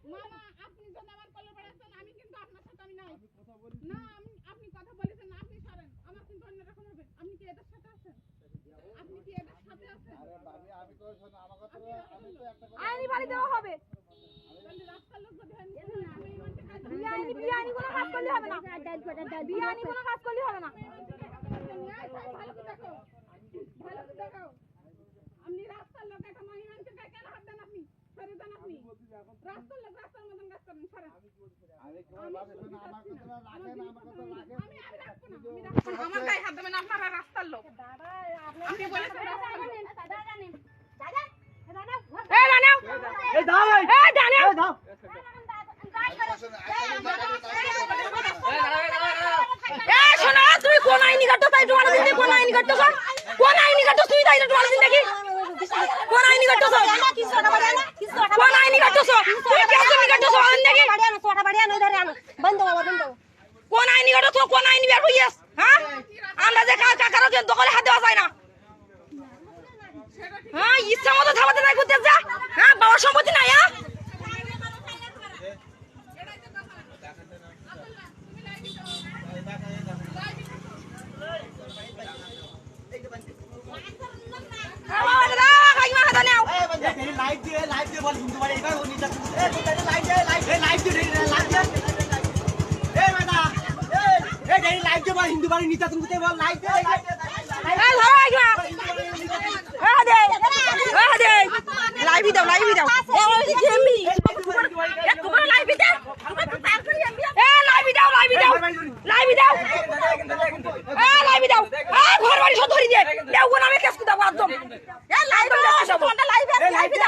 আমার কলে বেড়াচ্ছেন আমি কিন্তু আপনার সাথে আমি নাই। না আমি আপনি কথা বলেছেন না, আপনি সরেন আমার কিন্তু অন্যরকম হবে আপনি কি এদের সাথে আছেন আপনি কি এদের সাথে আছেন আইনি বাড়ি দেওয়া হবে। তাহলে রাস্তার লোক যদি হয় নিচে না, আমি এই মাঠে কাজ করি। বিআইনি বিআইনি কোনো কাজ করলে হবে না। বিআইনি কোনো কাজ করলে হবে না। ভালো করে দেখো ভালো করে দেখো আপনি রাস্তার লোক একটা মহিমানকে কেন হাত দেন আপনি সরে যান আপনি রাস্তার লোক রাস্তার মতন কাজ করেন সরেন আমার গায়ে হাত দেবেন আপনারা রাস্তার লোক আপনি বলেছেন রাস্তার লোক এ, দাঁড়াও। শোনো, তুমি কোন আইনি কাটছো তাই তোমার কোন আইনি কাটছো কোন আইনি কাটছো তুই তাই তোমার দিন দেখি কোন আইনি কোন আইনি কাটছো তুই কে আইনি কাটছো আইন দেখি কোন আইনি কোন আইনি বের হইয়াস? হ্যাঁ? আমরা যে কার কাকারও যে দখলে হাত দেওয়া যায় না। হ্যাঁ ইচ্ছা মতো থামাতে নাই করতে যা। হ্যাঁ বাবার সম্পত্তি নাই হ্যাঁ হ্যাঁ, বাবা, দাদা, কাকিমা, হাতে নাও। লাইভ দিয়ে লাইভ দিয়ে বল হিন্দু বাড়ি এবার ও নিচে এ কোথায় লাইভ দিয়ে লাইভ দিয়ে লাইভ দিয়ে লাইভ দিয়ে এ বেটা এ এ ডেরি লাইভ দিয়ে বল হিন্দু বাড়ি নিচে কোথায় বল ধরো, কাকিমা। এ, হাতে। এ, হাতে। লাইভই দাও, লাইভই দাও। এ, ওই যে এমবি। একটু লাইভই দাও। এ, লাইভই দাও, লাইভই দাও। লাইভই দাও। এ, লাইভই দাও। এ, ঘর বাড়ি সব ধরিয়ে দে। দেও গো নামে কেস কুদাবো একদম। এ, লাইভই